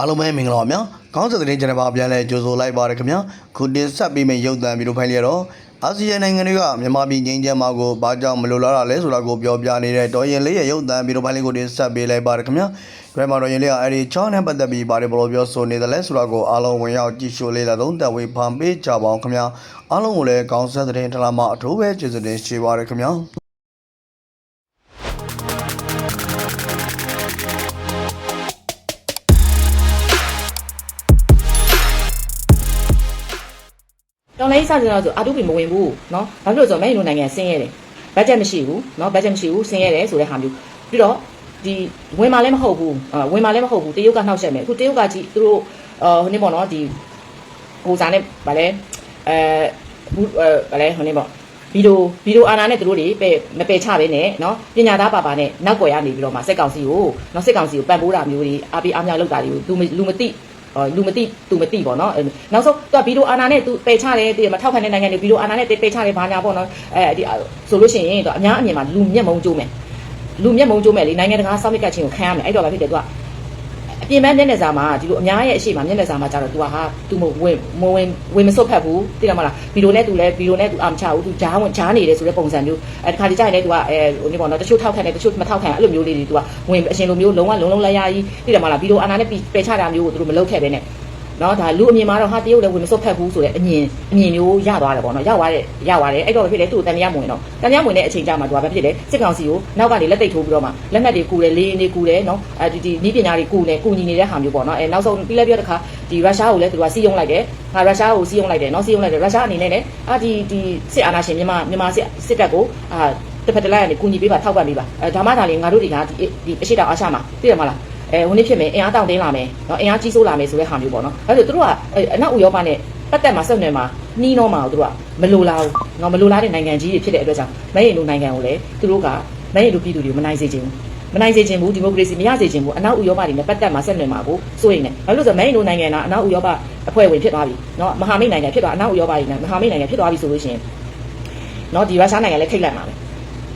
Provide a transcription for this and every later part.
အားလုံးပဲမင်္ဂလာပါဗျာခေါင်းစဉ်သတင်းကျွန်တော်ပါပြန်လဲကြိုဆိုလိုက်ပါရခင်ဗျာခုတင်ဆက်ပေးမယ့်ရုပ်သံဗီဒီယိုဖိုင်လေးကတော့အာဆီယံနိုင်ငံတွေကမြန်မာပြည်ငြိမ်းချမ်းမှာကိုဘာကြောင့်မလိုလားတာလဲဆိုတာကိုပြောပြနေတဲ့တော်ရင်လေးရဲ့ရုပ်သံဗီဒီယိုဖိုင်လေးကိုတင်ဆက်ပေးလိုက်ပါရခင်ဗျာဒီမှာတော်ရင်လေးကအဲ့ဒီချောင်းနဲ့ပတ်သက်ပြီးဘာတွေဘလို့ပြောဆိုနေတယ်လဲဆိုတာကိုအားလုံးဝင်ရောက်ကြည့်ရှုလေးလာသုံးသပ်ဝေဖန်ပေးကြပါအောင်ခင်ဗျာအားလုံးကိုလည်းခေါင်းစဉ်သတင်းထလာမှာအထူးပဲကျေးဇူးတင်ရှိပါရခင်ဗျာ စကြတော့ဆိုအာတူပီမဝင်ဘူးเนาะဘာဖြစ်လို့လဲဆိုတော့မဲရင်တို့နိုင်ငံဆင်းရဲတယ်ဘတ်ဂျက်မရှိဘူးเนาะဘတ်ဂျက်မရှိဘူးဆင်းရဲတယ်ဆိုတဲ့ဟာမျိုးပြီးတော့ဒီဝင်มาလည်းမဟုတ်ဘူးအာဝင်มาလည်းမဟုတ်ဘူးတရုတ်ကနှောက်ရက်မယ်အခုတရုတ်ကကြည့်သူတို့အာဟိုနေ့ပေါ့နော်ဒီဟိုစားနဲ့ဗာလဲအဲဘူးအဲဗာလဲဟိုနေ့ပေါ့ဗီဒီယိုဗီဒီယိုအာနာနဲ့သူတို့တွေပဲမပယ်ချပဲနဲ့เนาะပညာသားပါပါနဲ့နောက်ွယ်ရနေပြီးတော့မှစက်ကောင်စီကိုเนาะစက်ကောင်စီကိုပံ့ပိုးတာမျိုးတွေအားပေးအားမြောက်လုပ်တာတွေကိုလူမလူမသိအော် လူမသိသူမသိပေါ့နော်အဲ့နောက်ဆုံးသူကဗီဒီယိုအာနာနဲ့သူပယ်ချတယ်တည်မထောက်ခံတဲ့နိုင်ငံတွေဗီဒီယိုအာနာနဲ့ပယ်ချတယ်ဘာညာပေါ့နော်အဲဒီဆိုလို့ရှိရင်သူအများအမြင်မှာလူမျက်မုံကျိုးမယ်လူမျက်မုံကျိုးမယ်လေနိုင်ငံတကာစောင့်မြစ်ကချင်းကိုခံရမယ်အဲ့တော့ဘာဖြစ်လဲသူကအ ပြင်မဲ့မျက်နှာစာမှာဒီလိုအများရဲ့အရှိမမျက်နှာစာမှာကြတော့ तू ဟာ तू မဝင်မဝင်ဝင်မစွတ်ဖက်ဘူးသိတယ်မလားဗီဒီယိုနဲ့ तू လဲဗီဒီယိုနဲ့ तू အမချဘူး तू ဂျားဝင်ဂျားနေတယ်ဆိုတဲ့ပုံစံမျိုးအဲတခါတကြရင်လဲ तू ကအဲဟိုနေပေါ့နော်တချို့ထောက်ခံတယ်တချို့မထောက်ခံအဲ့လိုမျိုးလေးတွေ तू ကဝင်အရှင်လိုမျိုးလုံးဝလုံးလုံးလဲရကြီးသိတယ်မလားဗီဒီယိုအာနာနဲ့ပယ်ချတာမျိုးကို तू တို့မလုပ်ခဲ့ပဲနဲ့ နော်ဒါလူအမြင်မှာတော့ဟာတရုတ်လည်းဝင်မစွတ်ဖက်ဘူးဆိုတဲ့အမြင်အမြင်မျိုးရသွားတယ်ပေါ့နော်ရသွားတယ်ရသွားတယ်အဲ့တော့ဖြစ်လေသူ့ကိုတန်တရားမဝင်တော့တန်တရားမဝင်တဲ့အချိန်ကြမှာသူကဘာဖြစ်လဲစစ်ကောင်စီကိုနောက်ကနေလက်သိပ်ထိုးပြီးတော့မှလက်နက်တွေကူတယ်လေးနေကူတယ်နော်အဲဒီဒီနီးပညာတွေကူနေကူညီနေတဲ့ဟာမျိုးပေါ့နော်အဲနောက်ဆုံးပြီးလဲပြတဲ့ခါဒီရုရှားကိုလည်းသူကစီးယုံလိုက်တယ်ငါရုရှားကိုစီးယုံလိုက်တယ်နော်စီးယုံလိုက်တယ်ရုရှားအနေနဲ့လည်းအာဒီဒီစစ်အာဏာရှင်မြန်မာမြန်မာစစ်စစ်တပ်ကိုအာတစ်ဖက်တစ်လိုက်ကနေကူညီပေးပါထောက်ပံ့ပေးပါအဲဒါမှဒါလေးငါတို့တွေကဒီဒီအရှိတောင်အားရှမှာသိတယ်မလား အဲဟိုနေ့ဖြစ်မယ်အင်အားတောင့်တင်းလာမယ်နော်အင်အားကြီးစိုးလာမယ်ဆိုတဲ့ဟာမျိုးပေါ့နော်အဲဆိုသူတို့ကအနောက်ဥရောပနဲ့ပတ်သက်မှာဆက်နွယ်မှာနှီးနှောမှာသူတို့ကမလိုလားဘူးနော်မလိုလားတဲ့နိုင်ငံကြီးတွေဖြစ်တဲ့အတွက်ကြောင့်မဲရင်တို့နိုင်ငံကိုလည်းသူတို့ကမဲရင်တို့ပြည်သူတွေကိုမနိုင်စေချင်ဘူးမနိုင်စေချင်ဘူးဒီမိုကရေစီမရစေချင်ဘူးအနောက်ဥရောပတွေနဲ့ပတ်သက်မှာဆက်နွယ်မှာကိုစိုးရိမ်တယ်ဘာလို့လဲဆိုတော့မဲရင်တို့နိုင်ငံကအနောက်ဥရောပအဖွဲ့ဝင်ဖြစ်သွားပြီနော်မဟာမိတ်နိုင်ငံဖြစ်သွားအနောက်ဥရောပတွေနဲ့မဟာမိတ်နိုင်ငံဖြစ်သွားပြီဆိုလို့ရှိရင်နော်ဒီရုရှားနိုင်ငံလည်းထိတ်လန့်ပါမယ်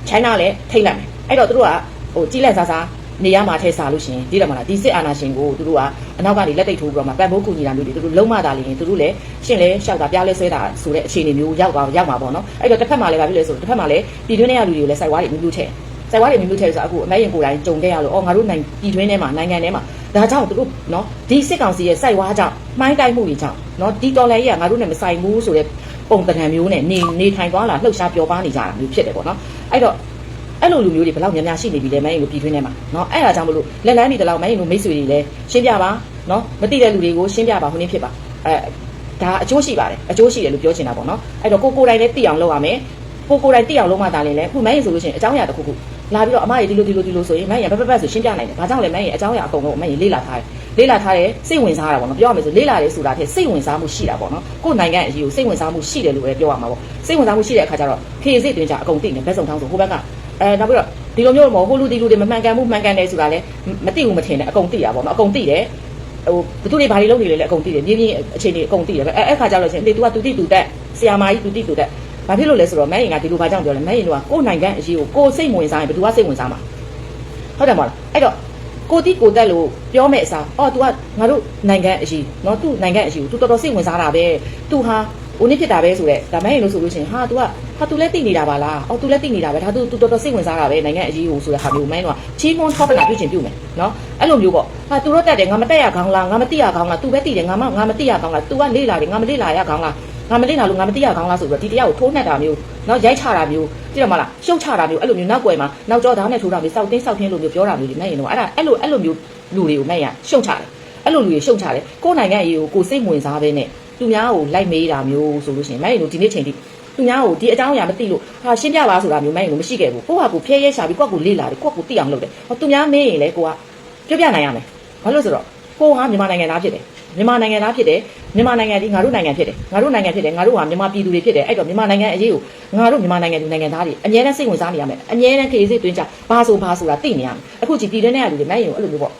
ချိုင်းနာလည်းထိတ်လန့်မယ်အဲ့တော့သူတို့ကဟိုကြီးလက်စားစား နေရမှာထဲစားလို့ရှင်ဒီတယ်မလားဒီစစ်အာဏာရှင်ကိုသူတို့ကအနောက်ကနေလက်သိပ်ထိုးပြီးတော့မှပံ့ပိုးကူညီတာမျိုးတွေသူတို့လုံးမတာလည်းသူတို့လည်းရှင်းလဲရှောက်တာပြားလဲဆွဲတာဆိုတဲ့အခြေအနေမျိုးရောက်သွားရောက်မှာပေါ့နော်အဲ့တော့တစ်ဖက်မှာလည်းဗာဖြစ်လဲဆိုတစ်ဖက်မှာလည်းပြည်တွင်းထဲကလူတွေကိုလည်းစိုက်ဝါးတွေမျိုးမျိုးထဲစိုက်ဝါးတွေမျိုးမျိုးထဲဆိုအခုအမေရင်ကိုယ်တိုင်ကြုံခဲ့ရလို့အော်ငါတို့နိုင်ပြည်တွင်းထဲမှာနိုင်ငံထဲမှာဒါကြောင့်သူတို့နော်ဒီစစ်ကောင်စီရဲ့စိုက်ဝါးကြောင့်မှိုင်းတိုက်မှုတွေကြောင့်နော်ဒီတော်လည်းကြီးကငါတို့နဲ့မဆိုင်ဘူးဆိုတဲ့ပုံတံမျိုးနဲ့နေနေထိုင်သွားလာလှုပ်ရှားပျော်ပါနေကြတာမျိုးဖြစ်တယ်ပေါ့နော်အဲ့တော့ အဲ့လိုလူမျိုးတွေဘလောက်များများရှိနေပြီလဲမင်းတို့ပြည်တွင်းထဲမှာနော်အဲ့ဒါကြောင့်မလို့လက်လန်းနေတလောက်မင်းတို့မိတ်ဆွေတွေလည်းရှင်းပြပါနော်မသိတဲ့လူတွေကိုရှင်းပြပါဟိုနေ့ဖြစ်ပါအဲဒါအကျိုးရှိပါတယ်အကျိုးရှိတယ်လို့ပြောချင်တာပေါ့နော်အဲ့တော့ကိုကိုတိုင်းလည်းသိအောင်လုပ်ရမယ်ကိုကိုတိုင်းသိအောင်လုပ်မှသာလင်းလဲခုမင်းရင်ဆိုလို့ရှိရင်အကြောင်းအရာတစ်ခုခုလာပြီးတော့အမရေဒီလိုဒီလိုဒီလိုဆိုရင်မင်းရင်ပပပဆိုရှင်းပြနိုင်တယ်ဘာကြောင့်လဲမင်းရင်အကြောင်းအရာအကုန်လုံးမင်းရင်လေ့လာထားတယ်လေ့လာထားတယ်စိတ်ဝင်စားတာပေါ့နော်ပြောရမယ်ဆိုလေ့လာတယ်ဆိုတာဖြစ်စိတ်ဝင်စားမှုရှိတာပေါ့နော်ကိုယ်နိုင်ငံအရေးကိုစိတ်ဝင်စားမှုရှိတယ်လို့ပဲပြောရမှာပေါ့စိတ်ဝင်စားမှုရှိတဲ့အခါကျတော့ခေစစ်တွင်ကြအကုန်သိနေဘက်စုံထောင်းဆိုဟိုဘက်က အဲနောက်ပြီးတော့ဒီလိုမျိုးမဟုတ်ဟိုလူဒီလူတွေမမှန်ကန်မှုမှန်ကန်တယ်ဆိုတာလည်းမသိဘူးမထင်နဲ့အကုန်သိတာပေါ့နော်အကုန်သိတယ်ဟိုဘသူတွေဘာတွေလုပ်နေလဲလဲအကုန်သိတယ်ပြင်းပြင်းအခြေအနေအကုန်သိတယ်ပဲအဲအဲ့ခါကျတော့ရှင်ဒီ तू ကတူတိတူတက်ဆရာမကြီးတူတိတူတက်ဘာဖြစ်လို့လဲဆိုတော့မန်ရင်ကဒီလိုဘာကြောင့်ပြောလဲမန်ရင်ကကိုယ်နိုင်ငံအရေးကိုကိုယ်စိတ်ဝင်စားရင်ဘသူကစိတ်ဝင်စားမှာဟုတ်တယ်မဟုတ်လားအဲ့တော့ကိုတိကိုတက်လို့ပြောမဲ့အစားအော် तू ကငါတို့နိုင်ငံအရေးနော် तू နိုင်ငံအရေးကို तू တော်တော်စိတ်ဝင်စားတာပဲ तू ဟာ ဦးနှစ်ဖြစ်တာပဲဆိုတော့ဒါမှမဟုတ်လို့ဆိုလို့ရှိရင်ဟာ तू ကဟာ तू လည်းသိနေတာပါလားအော် तू လည်းသိနေတာပဲဒါ तू तू တော်တော်စိတ်ဝင်စားတာပဲနိုင်ငံအရေးဟိုဆိုတဲ့ဟာမျိုးမိုင်းတော့ချီးမွမ်းထောက်ပံ့ပြုချင်ပြုမယ်နော်အဲ့လိုမျိုးပေါ့ဟာ तू တော့တက်တယ်ငါမတက်ရခေါင်းလားငါမသိရခေါင်းလား तू ပဲသိတယ်ငါမငါမသိရခေါင်းလား तू ကလေ့လာတယ်ငါမလေ့လာရခေါင်းလားငါမလေးလာလို့ငါမသိရကောင်းလားဆိုပြီးတော့ဒီတရားကိုထိုးနှက်တာမျိုးနော်ရိုက်ချတာမျိုးကြည့်တော့မလားရှုပ်ချတာမျိုးအဲ့လိုမျိုးနောက်ွယ်မှာနောက်ကြောသားနဲ့ထိုးတာမျိုးစောက်တင်းစောက်တင်းလိုမျိုးပြောတာမျိုးဒီမဲ့ရင်တော့အဲ့ဒါအဲ့လိုအဲ့လိုမျိုးလူတွေကိုမဲ့ရရှုပ်ချတယ်အဲ့လိုလူတွေရှုပ်ချတယ်ကိုယ်နိုင်ငံရေးကိုကိုစိတ်ဝင်စားပဲနဲ့ သူများကိုလိုက်မေးတာမျိုးဆိုလို့ရှိရင်မဲ့ရင်တို့ဒီနေ့ချိန်ထိသူများကိုဒီအကြောင်းအရာမသိလို့ဟာရှင်းပြပါဆိုတာမျိုးမဲ့ရင်တို့မရှိခဲ့ဘူးကိုယ့်ဟာကိုယ်ဖျဲရဲရှာပြီးကိုယ့်ကိုလေးလာတယ်ကိုယ့်ကိုသိအောင်လုပ်တယ်ဟောသူများမေးရင်လေကိုကပြောပြနိုင်ရမယ်ဘာလို့ဆိုတော့ကိုဟာမြန်မာနိုင်ငံသားဖြစ်တယ်မြန်မာနိုင်ငံသားဖြစ်တယ်မြန်မာနိုင်ငံဒီငါတို့နိုင်ငံဖြစ်တယ်ငါတို့နိုင်ငံဖြစ်တယ်ငါတို့ဟာမြန်မာပြည်သူတွေဖြစ်တယ်အဲ့တော့မြန်မာနိုင်ငံအရေးကိုငါတို့မြန်မာနိုင်ငံသူနိုင်ငံသားတွေအများနဲ့စိတ်ဝင်စားနေရမယ်အများနဲ့ခေတ်စိတ်တွင်းကြဘာဆိုဘာဆိုတာသိနေရမယ်အခုကြည့်ပြည်တွင်းထဲကလူတွေမဲ့ရင်အဲ့လိုမျိုးပေါ့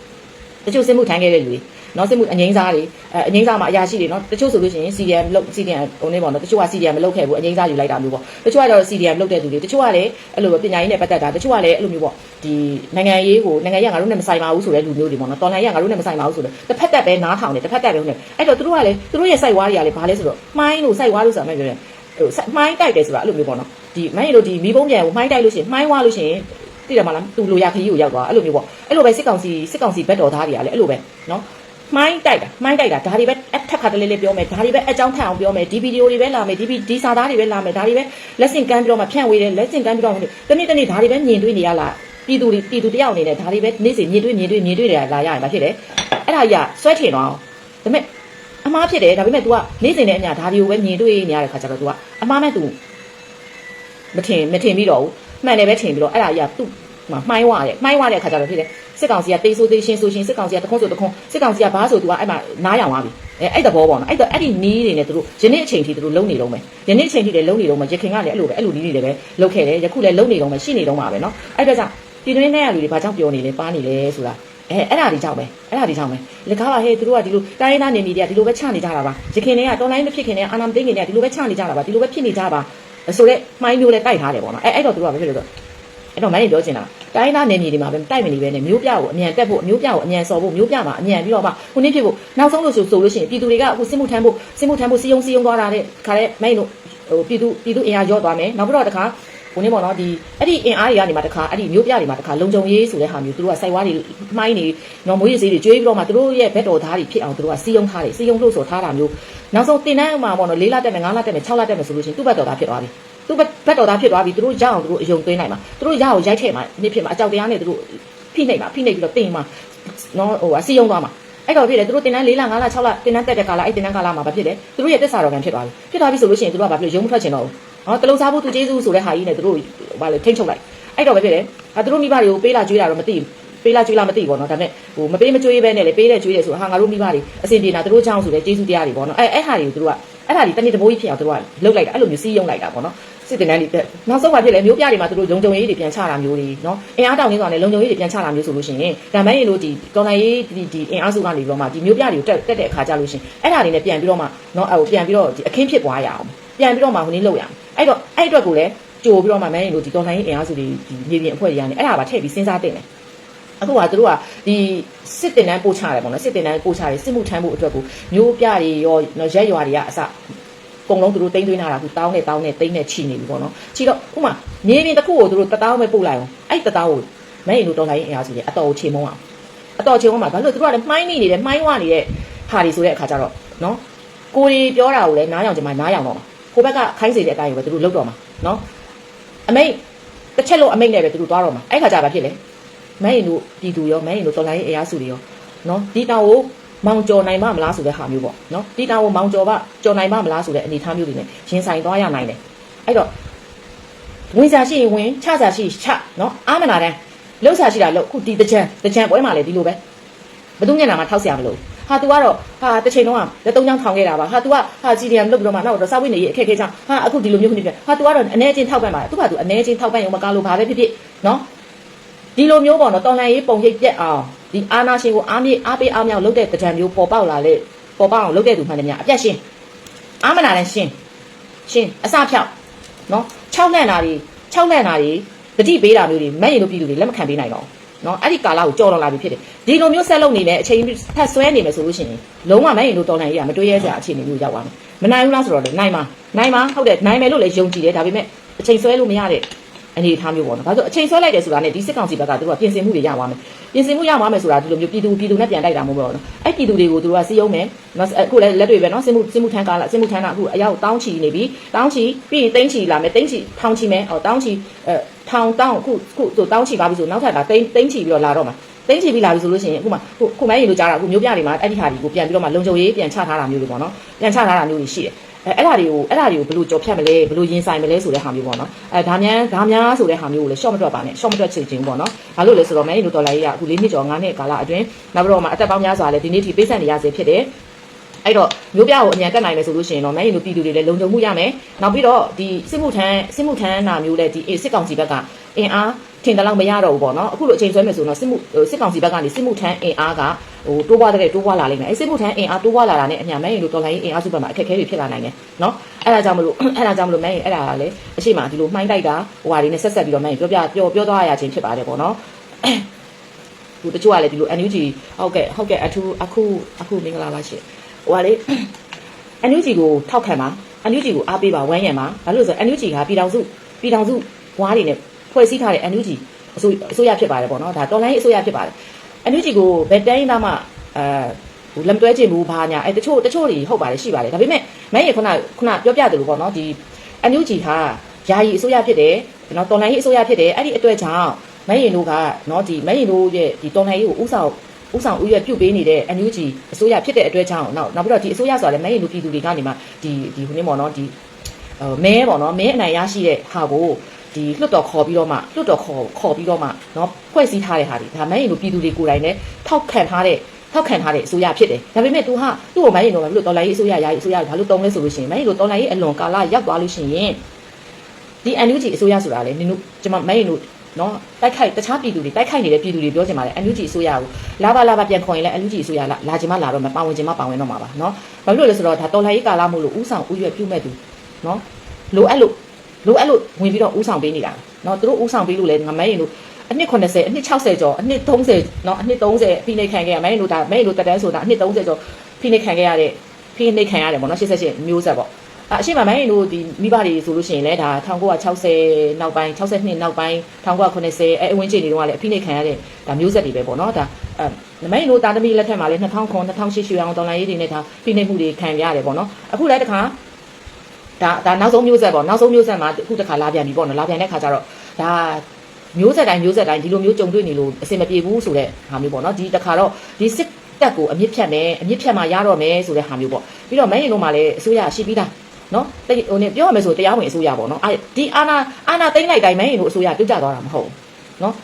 တချို့စစ်မှုထမ်းခဲ့တဲ့လူတွေ နော်စစ်မှုအငိမ့်စားတွေအဲအငိမ့်စားမှာအရာရှိတွေနော်တချို့ဆိုလို့ရှိရင် CDM လုတ် CDM ဟိုနေပေါ့နော်တချို့က CDM မလုတ်ခဲ့ဘူးအငိမ့်စားယူလိုက်တာမျိုးပေါ့တချို့ကတော့ CDM လုတ်တဲ့သူတွေတချို့ကလည်းအဲ့လိုပဲပညာရေးနဲ့ပတ်သက်တာတချို့ကလည်းအဲ့လိုမျိုးပေါ့ဒီနိုင်ငံရေးကိုနိုင်ငံရေးကငါတို့နဲ့မဆိုင်ပါဘူးဆိုတဲ့လူမျိုးတွေပေါ့နော်တော်လိုင်းရေးကငါတို့နဲ့မဆိုင်ပါဘူးဆိုတော့တစ်ဖက်တက်ပဲနားထောင်တယ်တစ်ဖက်တက်ပဲဟုတ်တယ်အဲ့တော့သူတို့ကလည်းသူတို့ရဲ့စိုက်ဝါးတွေကလည်းဘာလဲဆိုတော့မှိုင်းလို့စိုက်ဝါးလို့ဆိုတာမှပြောတယ်ဟိုမှိုင်းတိုက်တယ်ဆိုတာအဲ့လိုမျိုးပေါ့နော်ဒီမိုင်းလို့ဒီမီးပုံးပြန်ကိုမှိုင်းတိုက်လို့ရှိရင်မှိုင်းဝါလို့ရှိရင်သိတယ်မလားသူလိုရခရီးကိုရောက်သွားအဲ့လိုမျိုးပေါ့အဲ့လိုပဲစစ်ကောင်စီစစ်ကောင်စီဘက်တော်သားတွေကလည်းအဲ့လိုပဲနော် မှိုင်းတိုက်တာမှိုင်းတိုက်တာဒါတွေပဲအထက်ခါတလေးလေးပြောမယ်ဒါတွေပဲအကြောင်းထက်အောင်ပြောမယ်ဒီဗီဒီယိုတွေပဲလာမယ်ဒီဒီစာသားတွေပဲလာမယ်ဒါတွေပဲလက်ဆင့်ကမ်းပြီးတော့မှဖြန့်ဝေတယ်လက်ဆင့်ကမ်းပြီးတော့တနေ့တနေ့ဒါတွေပဲမြင်တွေ့နေရလားပြည်သူတွေပြည်သူတယောက်အနေနဲ့ဒါတွေပဲနေ့စဉ်မြင်တွေ့မြင်တွေ့မြင်တွေ့တယ်လာရရင်မဖြစ်တယ်အဲ့ဒါကြီးကဆွဲထင်တော့ဒါပေမဲ့အမားဖြစ်တယ်ဒါပေမဲ့ तू ကနေ့စဉ်နဲ့အညာဒါတွေကိုပဲမြင်တွေ့နေရတဲ့ခါကျတော့ तू ကအမားမဲ့ तू မထင်မထင်ပြီးတော့ဘူးမှန်တယ်ပဲထင်ပြီးတော့အဲ့ဒါကြီးကသူ့မှာမှိုင်းဝရတယ်မှိုင်းဝတဲ့ခါကျတော့ဖြစ်တယ် စစ်ကောင်စီကတေးဆိုးသေးရှင်းဆိုရှင်းစစ်ကောင်စီကတခွန်းဆိုတခွန်းစစ်ကောင်စီကဘာဆိုသူကအဲ့မှာနားရောင်သွားပြီအဲအဲ့တဘောပေါ့နော်အဲ့တော့အဲ့ဒီနီးတွေနဲ့သူတို့ယနေ့အချိန်ထိသူတို့လုံနေတော့မယ်ယနေ့အချိန်ထိလည်းလုံနေတော့မယ်ရခင်ကလည်းအဲ့လိုပဲအဲ့လိုနီးနေတယ်ပဲလုံခဲ့တယ်ယခုလည်းလုံနေတော့မယ်ရှိနေတော့မှာပဲနော်အဲ့ဒါကြောင့်ပြည်တွင်းထဲကလူတွေဘာကြောင့်ပြောနေလဲပါနေလဲဆိုတာအဲအဲ့ဒါဒီကြောင့်ပဲအဲ့ဒါဒီကြောင့်ပဲလက်ကားပါဟဲ့သူတို့ကဒီလိုတိုင်းရင်းသားနေမီတွေကဒီလိုပဲချနေကြတာပါရခင်တွေကတော်လိုင်းမဖြစ်ခင်တွေကအာနာမသိခင်တွေကဒီလိုပဲချနေကြတာပါဒီလိုပဲဖြစ်နေကြပါဆိုတော့မှိုင်းမျိုးလဲတိုက်ထားတယ်ပေါ့နော်အဲအဲ့တော့သူကဘာဖြစ်လို့လဲဆိုအဲ့တော့မင်းပြောချင်တာ တိုင်းသားနေမြေတွေမှာပဲတိုက်မနေပဲနဲ့မျိုးပြကိုအမြန်တက်ဖို့မျိုးပြကိုအမြန်စော်ဖို့မျိုးပြမှာအမြန်ပြီးတော့မှခုနှစ်ဖြစ်ဖို့နောက်ဆုံးလို့ဆိုဆိုလို့ရှိရင်ပြည်သူတွေကအခုစစ်မှုထမ်းဖို့စစ်မှုထမ်းဖို့စီယုံစီယုံသွားတာတဲ့ခါတဲ့မင်းတို့ဟိုပြည်သူပြည်သူအင်အားရော့သွားမယ်နောက်ပြီးတော့တခါခုနေပေါ့နော်ဒီအဲ့ဒီအင်အားတွေကနေမှတခါအဲ့ဒီမျိုးပြတွေမှာတခါလုံခြုံရေးဆိုတဲ့ဟာမျိုးသူတို့ကစိုက်ဝါးတွေမှိုင်းနေနော်မွေးရစေးတွေကျွေးပြီးတော့မှသူတို့ရဲ့ဘက်တော်သားတွေဖြစ်အောင်သူတို့ကစီယုံထားတယ်စီယုံလို့ဆိုထားတာမျိုးနောက်ဆုံးတင်တန်းမှာပေါ့နော်၄လတက်မယ်၅လတက်မယ်၆လတက်မယ်ဆိုလို့ရှိရင်သူ့ဘက်တော်သားဖြစ်သွားပြီ သူဘက်တော်သားဖြစ်သွားပြီသူတို့ရအောင်သူတို့အယုံသွင်းနိုင်မှာသူတို့ရအောင်ရိုက်ထည့်မှာနေ့ဖြစ်မှာအကြောက်တရားနဲ့သူတို့ဖိနှိပ်မှာဖိနှိပ်ပြီးတော့တင်မှာနော်ဟိုအစီယုံသွားမှာအဲ့တော့ဖြစ်တယ်သူတို့တင်တန်း၄လ၅လ6လတင်တန်းတက်တဲ့ကာလအဲ့တင်တန်းကာလမှာဘာဖြစ်လဲသူတို့ရဲ့တက်စာတော်ကံဖြစ်သွားပြီဖြစ်သွားပြီဆိုလို့ရှိရင်သူတို့ကဘာဖြစ်လို့ရုံမထွက်ချင်တော့ဘူးဟောတလုံးစားဖို့သူကျေးဇူးဆိုတဲ့ဟာကြီးနဲ့သူတို့ဘာလဲထိမ့်ချုပ်လိုက်အဲ့တော့ပဲဖြစ်တယ်အဲသူတို့မိဘတွေကိုပေးလာကျွေးလာတော့မသိဘူးပေးလာကျွေးလာမသိဘူးပေါ့နော်ဒါပေမဲ့ဟိုမပေးမကျွေးပဲနဲ့လေပေးတဲ့ကျွေးတယ်ဆိုဟာငါတို့မိဘတွေအစဉ်ပြေတာသူတို့ကြောင်းဆိုတဲ့ကျေးဇူးတရားတွေပေါ့နော်အဲအဲ့ဟာတွေကိုသူတို့ကအဲ့ဒါတွေတနေ့တဘိုးကြီးဖြစ်အောင်သူတို့ကလှုပ်လိုက်တာအဲ့လိုမျိုးစီးယုံလိုက်တာပေါ့နော် စစ်တင်တန်းတွေနောက်ဆုံးပါဖြစ်လေမျိုးပြတွေမှာသူတို့လုံခြုံရေးတွေပြန်ချတာမျိုးတွေနော်အင်အားတောင်းနေသွားတယ်လုံခြုံရေးတွေပြန်ချတာမျိုးဆိုလို့ရှိရင်ဒါမှမဟုတ်လို့ဒီတော်နိုင်ရေးဒီဒီအင်အားစုကနေပြီးတော့မှဒီမျိုးပြတွေကိုတက်တက်တဲ့အခါကြလို့ရှိရင်အဲ့ဒါတွေနဲ့ပြန်ပြီးတော့မှနော်အဲ့ဟိုပြန်ပြီးတော့ဒီအခင်းဖြစ်သွားရအောင်ပြန်ပြီးတော့မှဟိုနေ့လောက်ရအောင်အဲ့တော့အဲ့အတွက်ကိုလည်းကြိုပြီးတော့မှမင်းတို့ဒီတော်နိုင်ရေးအင်အားစုတွေဒီမြေပြင်အဖွဲ့တွေကနေအဲ့ဒါပါထည့်ပြီးစဉ်းစားတင်တယ်အခုကသူတို့ကဒီစစ်တင်တန်းပို့ချတယ်ပေါ့နော်စစ်တင်တန်းပို့ချတယ်စစ်မှုထမ်းဖို့အတွက်ကိုမျိုးပြတွေရောနော်ရက်ရွာတွေကအစ အကုန်လုံးသူတို့တိမ့်သွင်းလာတာခုတောင်းနဲ့တောင်းနဲ့တိမ့်နဲ့ချီနေပြီပေါ့နော်ချီတော့ဥမာမြေပြင်တစ်ခုကိုသူတို့တတောင်းပဲပို့လိုက်အောင်အဲ့တတောင်းကိုမင်းတို့တော်လိုင်းအင်အားစုတွေအတော်ကိုချေမုံအောင်အတော်ချေမုံမှာဘာလို့သူတို့ကလည်းမှိုင်းမိနေတယ်မှိုင်းဝနေတဲ့ဟာတွေဆိုတဲ့အခါကျတော့နော်ကိုရီပြောတာကိုလည်းနားယောင်ကြမှာနားယောင်တော့မှာကိုဘက်ကခိုင်းစေတဲ့အတိုင်းကိုပဲသူတို့လုပ်တော့မှာနော်အမိတ်တစ်ချက်လုံးအမိတ်နဲ့ပဲသူတို့သွားတော့မှာအဲ့ခါကျဘာဖြစ်လဲမင်းတို့ပြည်သူရောမင်းတို့တော်လိုင်းအင်အားစုတွေရောနော်ဒီတောင်ကို မောင်ကျော်နိုင်ပါမလားဆိုတဲ့ဟာမျိုးပေါ့နော်တီတာကိုမောင်ကျော်ပါကျော်နိုင်ပါမလားဆိုတဲ့အနေအထားမျိုးတွေနဲ့ရင်ဆိုင်သွားရနိုင်တယ်အဲ့တော့ဝင်စားရှိရင်ဝင်ချစားရှိချနော်အာမနာတန်းလှုပ်စားရှိတာလှုပ်ခုဒီတကြံတကြံပွဲမှာလည်းဒီလိုပဲဘသူညံ့တာမှထောက်ဆရာမလို့ဟာသူကတော့ဟာတစ်ချိန်လုံးကလက်သုံးချောင်းထောင်ခဲ့တာပါဟာသူကဟာဂျီဒီယမ်လုပ်ပြီးတော့မှနောက်တော့စာဝိနေရေးအခက်အခဲကြောင့်ဟာအခုဒီလိုမျိုးခုနေပြန်ဟာသူကတော့အနေချင်းထောက်ပံ့ပါတယ်သူကသူအနေချင်းထောက်ပံ့ရုံမကလို့ဘာပဲဖြစ်ဖြစ်နော် ဒီလိုမျိုးပေါ့နော်တော်လန်ရေးပုံရိပ်ပြက်အောင်ဒီအာနာရှင်ကိုအားမြေအားပေးအားမြောက်လုပ်တဲ့ကြံမျိုးပေါ်ပေါက်လာလေပေါ်ပေါက်အောင်လုပ်တဲ့သူမှန်တယ်များအပြတ်ရှင်းအာမနာလည်းရှင်းရှင်းအစဖြောက်နော်6လန့်တာတွေ6လန့်တာတွေတတိပေးတာမျိုးတွေမဲ့ရင်တို့ပြည်သူတွေလက်မခံပေးနိုင်တော့ဘူးနော်အဲ့ဒီကာလကိုကြော်လွန်လာပြီဖြစ်တယ်ဒီလိုမျိုးဆက်လုပ်နေမယ်အချိန်ဖတ်ဆွဲနေမယ်ဆိုလို့ရှိရင်လုံးဝမဲ့ရင်တို့တော်နိုင်ရမတွေးရဲစရာအခြေအနေမျိုးရောက်သွားမယ်မနိုင်ဘူးလားဆိုတော့လေနိုင်ပါနိုင်ပါဟုတ်တယ်နိုင်မယ်လို့လည်းယုံကြည်တယ်ဒါပေမဲ့အချိန်ဆွဲလို့မရတဲ့ အနေအထားမျိုးပေါ့နော်။ဒါဆိုအချိန်ဆွဲလိုက်တယ်ဆိုတာနဲ့ဒီစစ်ကောင်စီဘက်ကသူတို့ကပြင်ဆင်မှုတွေရသွားမယ်။ပြင်ဆင်မှုရသွားမယ်ဆိုတာဒီလိုမျိုးပြည်သူပြည်သူနဲ့ပြန်တိုက်တာမဟုတ်ဘူးနော်။အဲ့ပြည်သူတွေကိုသူတို့ကစီးယုံမယ်။နော်အခုလည်းလက်တွေပဲနော်။စစ်မှုစစ်မှုထမ်းကားလာစစ်မှုထမ်းတာအခုအရောက်တောင်းချီနေပြီ။တောင်းချီပြီးရင်တင်းချီလာမယ်။တင်းချီထောင်ချီမယ်။ဟောတောင်းချီအဲထောင်တောင်းအခုအခုဆိုတောင်းချီပါပြီဆိုနောက်ထပ်လာတင်းတင်းချီပြီးတော့လာတော့မှာ။တင်းချီပြီးလာပြီဆိုလို့ရှိရင်အခုမှခုခုမဲရင်တို့ကြားတာအခုမျိုးပြတွေမှာအဲ့ဒီဟာတွေကိုပြန်ပြီးတော့မှလုံခြုံရေးပြန်ချထားတာမျိုးတွေပေါ့နော်။ပြန်ချထားတာမျိုးတွေရှိတယ်။ အဲအဲ့ဒါတွေကိုအဲ့ဒါတွေကိုဘယ်လိုကြော်ဖြတ်မလဲဘယ်လိုရင်ဆိုင်မလဲဆိုတဲ့ဟာမျိုးပေါ့နော်အဲဒါများဒါများဆိုတဲ့ဟာမျိုးကိုလည်း short မတွက်ပါနဲ့ short မတွက်ချင်ချင်းပေါ့နော်ဘာလို့လဲဆိုတော့မဲရင်တို့တော်လိုက်ရအခု၄နှစ်ကျော်၅နှစ်ကာလအတွင်းနောက်ပြီးတော့မှအသက်ပေါင်းများစွာလည်းဒီနေ့ထိပေးဆက်နေရစေဖြစ်တယ်အဲ့တော့မျိုးပြကိုအမြန်တက်နိုင်မယ်ဆိုလို့ရှိရင်တော့မဲရင်တို့ပြည်သူတွေလည်းလုံခြုံမှုရမယ်နောက်ပြီးတော့ဒီစစ်မှုထမ်းစစ်မှုထမ်းနာမျိုးလည်းဒီစစ်ကောင်စီဘက်ကအင်အား ထင်တယ်လို့မရတော့ဘူးပေါ့နော်အခုလိုအချိန်ဆွဲမယ်ဆိုတော့စစ်မှုစစ်ကောင်စီဘက်ကနေစစ်မှုထမ်းအင်အားကဟိုတိုးပွားတဲ့တိုးပွားလာလိမ့်မယ်အဲစစ်မှုထမ်းအင်အားတိုးပွားလာတာနဲ့အများမဲရင်လို့တော်လိုင်းအင်အားစုဘက်မှာအခက်အခဲတွေဖြစ်လာနိုင်တယ်နော်အဲ့ဒါကြောင့်မလို့အဲ့ဒါကြောင့်မလို့မဲရင်အဲ့ဒါကလည်းအရှိမဒီလိုမှိုင်းတိုက်တာဟိုဟာတွေနဲ့ဆက်ဆက်ပြီးတော့မဲရင်ပြောပြပြောပြောသွားရခြင်းဖြစ်ပါတယ်ပေါ့နော်ဟိုတချို့ကလည်းဒီလို NUG ဟုတ်ကဲ့ဟုတ်ကဲ့အထူးအခုအခုမင်္ဂလာပါရှင်ဟိုကလေ NUG ကိုထောက်ခံပါ NUG ကိုအားပေးပါဝမ်းရံပါဘာလို့လဲဆိုတော့ NUG ကပြည်တော်စုပြည်တော်စုဘွားတွေနဲ့ ဖွဲ့စည်းထားတဲ့ NUG အစိုးအစိုးရဖြစ်ပါတယ်ပေါ့နော်ဒါတော်လိုင်းအစိုးရဖြစ်ပါတယ် NUG ကိုဘယ်တိုင်းသားမှအဲဟိုလမ်တွဲချင်ဘူးဘာညာအဲတချို့တချို့တွေဟုတ်ပါတယ်ရှိပါတယ်ဒါပေမဲ့မင်းရခုနခုနပြောပြတယ်လို့ပေါ့နော်ဒီ NUG ဟာယာယီအစိုးရဖြစ်တယ်နော်တော်လိုင်းအစိုးရဖြစ်တယ်အဲ့ဒီအတွက်ကြောင့်မင်းရင်တို့ကနော်ဒီမင်းရင်တို့ရဲ့ဒီတော်လိုင်းကိုဥဆောင်ဥဆောင်ဥရပြုတ်ပေးနေတဲ့ NUG အစိုးရဖြစ်တဲ့အတွက်ကြောင့်နောက်နောက်ပြီးတော့ဒီအစိုးရဆိုတာလည်းမင်းရင်တို့ပြည်သူတွေကနေမှဒီဒီခုနင်းပေါ့နော်ဒီအဲမဲပေါ့နော်မဲအနိုင်ရရှိတဲ့ဟာကို ဒီလွတ်တော်ခေါ်ပြီးတော့မှလွတ်တော်ခေါ်ခေါ်ပြီးတော့မှเนาะဖွဲ့စည်းထားတဲ့ဟာဒီဒါမဲရင်တို့ပြည်သူတွေကိုယ်တိုင်လည်းထောက်ခံထားတဲ့ထောက်ခံထားတဲ့အစိုးရဖြစ်တယ်ဒါပေမဲ့ तू ဟာသူ့ကိုမဲရင်တော့ဘာလို့တော်လိုင်းရေးအစိုးရယာယီအစိုးရဘာလို့တုံးလဲဆိုလို့ရှိရင်မဲရင်တို့တော်လိုင်းရေးအလွန်ကာလရောက်သွားလို့ရှိရင်ဒီ NUG အစိုးရဆိုတာလေနင်တို့ကျွန်မမဲရင်တို့နော်တိုက်ခိုက်တခြားပြည်သူတွေတိုက်ခိုက်နေတဲ့ပြည်သူတွေပြောချင်ပါတယ် NUG အစိုးရကိုလာပါလာပါပြန်ခေါ်ရင်လည်း NUG အစိုးရလာလာချင်မှလာတော့မပါဝင်ချင်မှပါဝင်တော့မှာပါနော်ဘာလို့လဲဆိုတော့ဒါတော်လိုင်းရေးကာလမို့လို့ဥဆောင်ဥရွက်ပြုမဲ့သူနော်လိုအဲ့လို လိုအဲ့လိုဝင်ပြီးတော့ဥဆောင်ပေးနေတာနော်သူတို့ဥဆောင်ပေးလို့လဲငမဲရင်တို့အနှစ်80အနှစ်60ကျော်အနှစ်30เนาะအနှစ်30ဖိနှိပ်ခံခဲ့ရမဲရင်တို့ဒါမဲရင်တို့တက်တန်းဆိုတာအနှစ်30ကျော်ဖိနှိပ်ခံခဲ့ရတဲ့ဖိနှိပ်ခံရတယ်ပေါ့နော်88မျိုးဆက်ပေါ့အအရှိမမဲရင်တို့ဒီမိဘတွေဆိုလို့ရှိရင်လည်းဒါ1960နောက်ပိုင်း62နောက်ပိုင်း1980အဲအဝင်ချိန်တွေတုန်းကလည်းအဖိနှိပ်ခံရတဲ့ဒါမျိုးဆက်တွေပဲပေါ့နော်ဒါအဲမဲရင်တို့တာသမီလက်ထက်မှာလည်း2009 2008ရွှေအောင်တော်လိုင်းရေးတွေနဲ့ဒါဖိနှိပ်မှုတွေခံရတယ်ပေါ့နော်အခုလည်းတခါ ဒါဒါနောက်ဆုံးမျိုးဆက်ပေါ့နောက်ဆုံးမျိုးဆက်မှာအခုတခါလာပြန်ပြီပေါ့နော်လာပြန်တဲ့ခါကျတော့ဒါမျိုးဆက်တိုင်းမျိုးဆက်တိုင်းဒီလိုမျိုးကြုံတွေ့နေလို့အဆင်မပြေဘူးဆိုတဲ့ဟာမျိုးပေါ့နော်ဒီတခါတော့ဒီစစ်တက်ကိုအမြင့်ဖြတ်မယ်အမြင့်ဖြတ်မှရတော့မယ်ဆိုတဲ့ဟာမျိုးပေါ့ပြီးတော့မဲရင်တို့မှလည်းအစိုးရရှိပြီးသားနော်တိတ်ဟိုနေပြောရမယ်ဆိုတရားဝင်အစိုးရပေါ့နော်အဲဒီအာနာအာနာသိမ့်လိုက်တိုင်းမဲရင်တို့အစိုးရပြုတ်ကြသွားတာမဟုတ်ဘူးနော်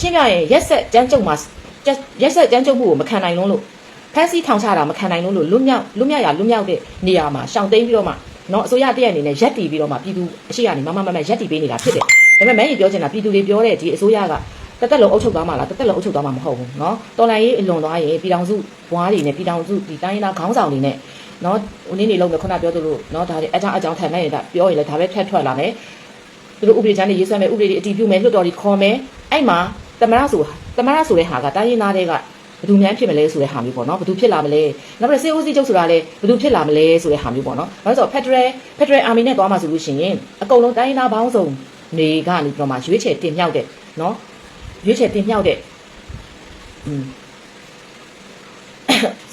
ရှင်းပြရင်ရက်ဆက်ကြမ်းကြုတ်မှာရက်ဆက်ကြမ်းကြုတ်မှုကိုမခံနိုင်လုံးလို့ဖန်စီထောင်ချတာမခံနိုင်လုံးလို့လွတ်မြောက်လွတ်မြောက်ရလွတ်မြောက်တဲ့နေရာမှာရှောင်သိမ်းပြီးတော့မှ နော်အစိုးရတရက်အနေနဲ့ရက်တီပြီးတော့မှပြည်သူအရှိကနေမမမမရက်တီပေးနေတာဖြစ်တယ်ဒါပေမဲ့မဲရင်ပြောချင်တာပြည်သူတွေပြောတဲ့ဒီအစိုးရကတသက်လုံးအုပ်ချုပ်သွားမှာလားတသက်လုံးအုပ်ချုပ်သွားမှာမဟုတ်ဘူးเนาะတော်လန်ရေးအလွန်သွားရင်ပြည်တော်စုဘွားတွေနဲ့ပြည်တော်စုဒီတိုင်းသားခေါင်းဆောင်တွေနဲ့เนาะဟိုနေ့နေလုံးနဲ့ခုနပြောသလိုเนาะဒါတွေအကြောင်းအကြောင်းထိုင်မဲ့ရင်ဒါပြောရင်လည်းဒါပဲထက်ထွက်လာမယ်သူတို့ဥပဒေချမ်းတွေရေးဆွဲမယ်ဥပဒေတွေအတည်ပြုမယ်လွှတ်တော်တွေခေါ်မယ်အဲ့မှာတမရဆိုတမရဆိုတဲ့ဟာကတိုင်းရင်းသားတွေက ဘယ်သူများဖြစ်မလဲဆိုတဲ့ဟာမျိုးပေါ့နော်ဘယ်သူဖြစ်လာမလဲနောက်ပြီး COC ချုပ်ဆိုတာလည်းဘယ်သူဖြစ်လာမလဲဆိုတဲ့ဟာမျိုးပေါ့နော်ဘာလို့ဆိုတော့ Federal Federal Army နဲ့သွားမှာဆိုလို့ရှိရင်အကုန်လုံးတိုင်းရင်းသားပေါင်းစုံတွေကနေပြီးတော့မှရွေးချယ်တင်မြှောက်တဲ့နော်ရွေးချယ်တင်မြှောက်တဲ့อืม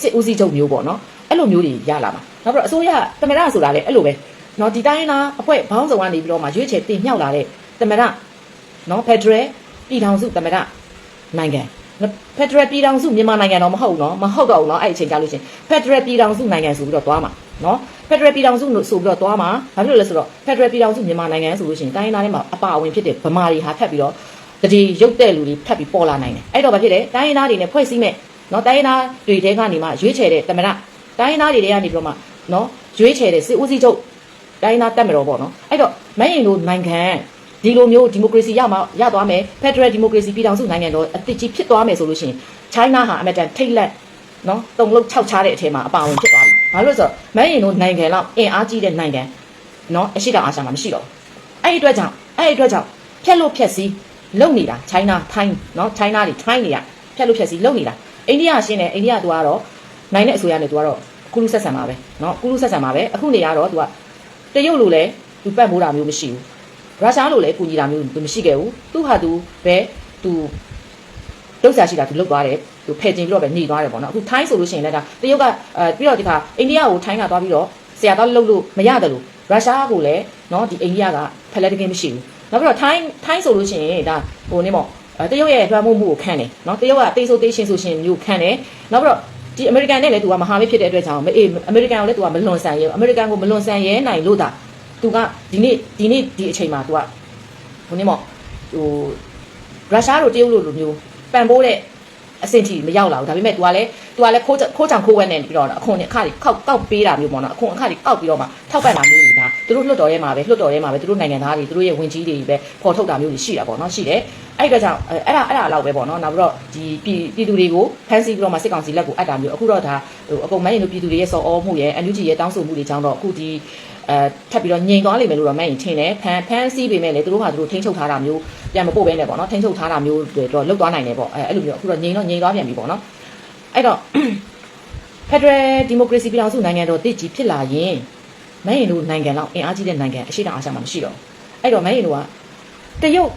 စစ်ဦးစီးချုပ်မျိုးပေါ့နော်အဲ့လိုမျိုးတွေရလာမှာနောက်ပြီးတော့အစိုးရတမရဆိုတာလည်းအဲ့လိုပဲနော်ဒီတိုင်းလားအဖွဲ့ဘောင်းဆောင်ကနေပြီးတော့မှရွေးချယ်တင်မြှောက်လာတဲ့တမရနော်ဖက်ဒရယ်ပြည်ထောင်စုတမရနိုင်ငံ ဖက်ဒရယ်ပြည်ထောင်စုမြန်မာနိုင်ငံတော့မဟုတ်နော်မဟုတ်တော့ဘူးနော်အဲ့အချိန်ကြာလို့ရှင်ဖက်ဒရယ်ပြည်ထောင်စုနိုင်ငံဆိုပြီးတော့သွားမှာနော်ဖက်ဒရယ်ပြည်ထောင်စုဆိုပြီးတော့သွားမှာဘာဖြစ်လို့လဲဆိုတော့ဖက်ဒရယ်ပြည်ထောင်စုမြန်မာနိုင်ငံဆိုလို့ရှင်တိုင်းသားတွေမှာအပါအဝင်ဖြစ်တဲ့ဗမာတွေဟာဖက်ပြီးတော့တတိရုပ်တဲ့လူတွေဖက်ပြီးပေါ်လာနိုင်တယ်အဲ့တော့ဘာဖြစ်လဲတိုင်းသားတွေနဲ့ဖွဲ့စည်းမဲ့နော်တိုင်းသားတွေတဲကနေမှရွေးချယ်တဲ့တမရတိုင်းသားတွေတဲကနေပြီးတော့မှနော်ရွေးချယ်တဲ့စစ်ဦးစီးချုပ်တိုင်းသားတက်မတော်ပေါ့နော်အဲ့တော့မရင်လိုနိုင်ငံ ဒီလိုမျိုးဒီမိုကရေစီရမှာရသွားမယ်ဖက်ဒရယ်ဒီမိုကရေစီပြည်ထောင်စုနိုင်ငံတော်အသစ်ကြီးဖြစ်သွားမယ်ဆိုလို့ရှိရင် China ဟာအမတန်ထိတ်လက်နော်တုံလုံးခြောက်ချတဲ့အထက်မှာအပါဝင်ဖြစ်သွားပြီဘာလို့လဲဆိုတော့မရင်တို့နိုင်ငံလောက်အင်အားကြီးတဲ့နိုင်ငံနော်အရှိတောင်အာရှမှာမရှိတော့ဘူးအဲ့ဒီအတွက်ကြောင့်အဲ့ဒီအတွက်ကြောင့်ဖြက်လို့ဖြက်စီး လုံနေတာ China ထိုင်းเนาะ China တွေထိုင်းနေရဖြတ်လို့ဖြတ်စီလုံနေတာအိန္ဒိယရှင်းတယ်အိန္ဒိယသူကတော့နိုင်တဲ့အစိုးရနဲ့သူကတော့ကုလူဆက်ဆံပါပဲเนาะကုလူဆက်ဆံပါပဲအခုနေရတော့သူကတရုတ်လိုလဲသူပတ်မိုးတာမျိုးမရှိဘူး ရုရှားလိုလဲကူညီတာမျိုးသူမရှိခဲ့ဘူးသူဟာသူပဲသူလုတ်ဆရာရှိတာသူလုတ်သွားတယ်သူဖယ်ကျင်ပြီးတော့ပဲနေသွားတယ်ပေါ့နော်အခုထိုင်းဆိုလို့ရှိရင်လည်းဒါတရုတ်ကအဲပြီးတော့ဒီခါအိန္ဒိယကိုထိုင်းကသွားပြီးတော့ဆရာတော့လုတ်လို့မရတယ်လို့ရုရှားကိုလည်းเนาะဒီအိန္ဒိယကဖက်လက်တကင်းမရှိဘူးနောက်ပြီးတော့ထိုင်းထိုင်းဆိုလို့ရှိရင်ဒါဟိုနေပေါ့အဲတရုတ်ရဲ့လွှမ်းမိုးမှုကိုခံတယ်เนาะတရုတ်ကတေးဆိုတေးရှင်ဆိုရှင်မျိုးခံတယ်နောက်ပြီးတော့ဒီအမေရိကန်နဲ့လည်းသူကမဟာမိတ်ဖြစ်တဲ့အတွက်ကြောင့်မအေးအမေရိကန်ကိုလည်းသူကမလွန်ဆန်ရဲအမေရိကန်ကိုမလွန်ဆန်ရဲနိုင်လို့ဒါ သူကဒီနေ့ဒီနေ့ဒီအချိန်မှာသူကဟိုနေပေါ့ဟိုရုရှားတို့တရုတ်တို့လိုမျိုးပံ့ပိုးတဲ့အဆင့်ထိမရောက်လာဘူးဒါပေမဲ့ तू ကလည်း तू ကလည်းခိုးခိုးချောင်ခိုးဝဲနေပြီးတော့အခွန်နဲ့အခါတွေခောက်ကောက်ပေးတာမျိုးပေါ့နော်အခွန်အခါတွေကောက်ပြီးတော့မှထောက်ပံ့တာမျိုးတွေဒါတသူတို့လွှတ်တော်ထဲမှာပဲလွှတ်တော်ထဲမှာပဲသူတို့နိုင်ငံသားတွေသူတို့ရဲ့ဝင်ကြီးတွေပဲပေါ်ထုတ်တာမျိုးတွေရှိတာပေါ့နော်ရှိတယ်အဲ့ဒီကကြောင့်အဲ့ဒါအဲ့ဒါလောက်ပဲပေါ့နော်နောက်ပြီးတော့ဒီပြည်ပြည်သူတွေကိုဖမ်းဆီးပြီးတော့မှစစ်ကောင်စီလက်ကိုအပ်တာမျိုးအခုတော့ဒါဟိုအကုန်မရင်တို့ပြည်သူတွေရဲ့စော်ဩမှုရဲ့ NUG ရဲ့တောင်းဆိုမှုတွေကြောင့်တော့အခုဒီ အဲထပ်ပြီးတော့ငြိမ်သွားလိမ့်မယ်လို့တော့မရင်ထင်တယ်ဖမ်းဖမ်းဆီးပေမဲ့လည်းသူတို့ဟာသူတို့ထိန်းချုပ်ထားတာမျိုးပြန်မပို့ဘဲနဲ့ပေါ့နော်ထိန်းချုပ်ထားတာမျိုးတွေတော့လုတ်သွားနိုင်တယ်ပေါ့အဲအဲ့လိုမျိုးအခုတော့ငြိမ်တော့ငြိမ်သွားပြန်ပြီပေါ့နော်အဲ့တော့ Federal Democracy ပြည်တော်စုနိုင်ငံတော်တည်ကြည်ဖြစ်လာရင်မရင်တို့နိုင်ငံလောက်အင်အားကြီးတဲ့နိုင်ငံအရှိတောင်အာရှမှာမရှိတော့အဲ့တော့မရင်တို့ကတရုတ်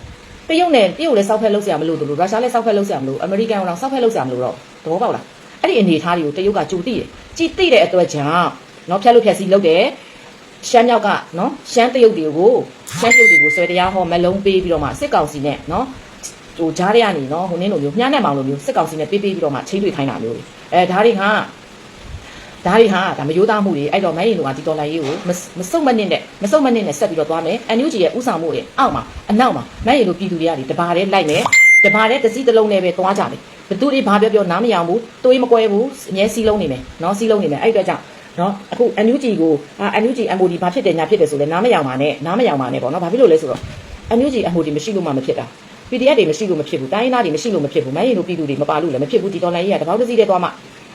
တရုတ်နဲ့တရုတ်လည်းစောက်ဖက်လုပ်စရာမလိုတို့ရုရှားလည်းစောက်ဖက်လုပ်စရာမလိုအမေရိကန်ကတော့စောက်ဖက်လုပ်စရာမလိုတော့သဘောပေါက်လားအဲ့ဒီအနေအထားတွေကိုတရုတ်ကကြိုသိတယ်ကြည်သိတဲ့အတွက်ကြောင့်နော်ဖြတ်လို့ဖြတ်စီလုပ်တယ် ရှမ်းမြောက်ကနော်ရှမ်းတရုတ်တွေကိုရှမ်းတရုတ်တွေကိုဆွဲတရားဟောမလုံးပေးပြီးတော့မှစစ်ကောင်စီနဲ့နော်ဟိုဂျားတွေကနေနော်ဟိုနင်းလိုမျိုးမြားနဲ့မောင်လိုမျိုးစစ်ကောင်စီနဲ့ပေးပေးပြီးတော့မှချိန်တွေ့ခိုင်းတာမျိုးတွေအဲဒါတွေကဒါတွေဟာဒါမယိုးသားမှုတွေအဲ့တော့မရင်တို့ကဒီတော်လိုင်းရေးကိုမမစုံမနစ်နဲ့မစုံမနစ်နဲ့ဆက်ပြီးတော့သွားမယ်အန်ယူဂျီရဲ့ဥဆောင်မှုတွေအောက်မှာအနောက်မှာမရင်တို့ပြည်သူတွေကဒီတဘာတဲ့လိုက်မယ်တဘာတဲ့တစည်းတစ်လုံးနဲ့ပဲသွားကြတယ်ဘသူတွေဘာပြောပြောနားမရအောင်ဘူးတွေးမကွဲဘူးအငဲစီးလုံးနေမယ်နော်စီးလုံးနေမယ်အဲ့အတွက်ကြောင့် နော်အခု NUG ကိုအာ NUG MOD ဘာဖြစ်တယ်ညာဖြစ်တယ်ဆိုလဲနားမရအောင်ပါနဲ့နားမရအောင်ပါနဲ့ပေါ့နော်ဘာဖြစ်လို့လဲဆိုတော့ NUG MOD မရှိလို့မှမဖြစ်တာ PDF တွေမရှိလို့မဖြစ်ဘူးတိုင်းရင်းသားတွေမရှိလို့မဖြစ်ဘူးမရင်တို့ပြည်သူတွေမပါလို့လည်းမဖြစ်ဘူးဒီတော်လိုင်းကြီးကတပေါက်တစ်စီးတည်းသွားမှ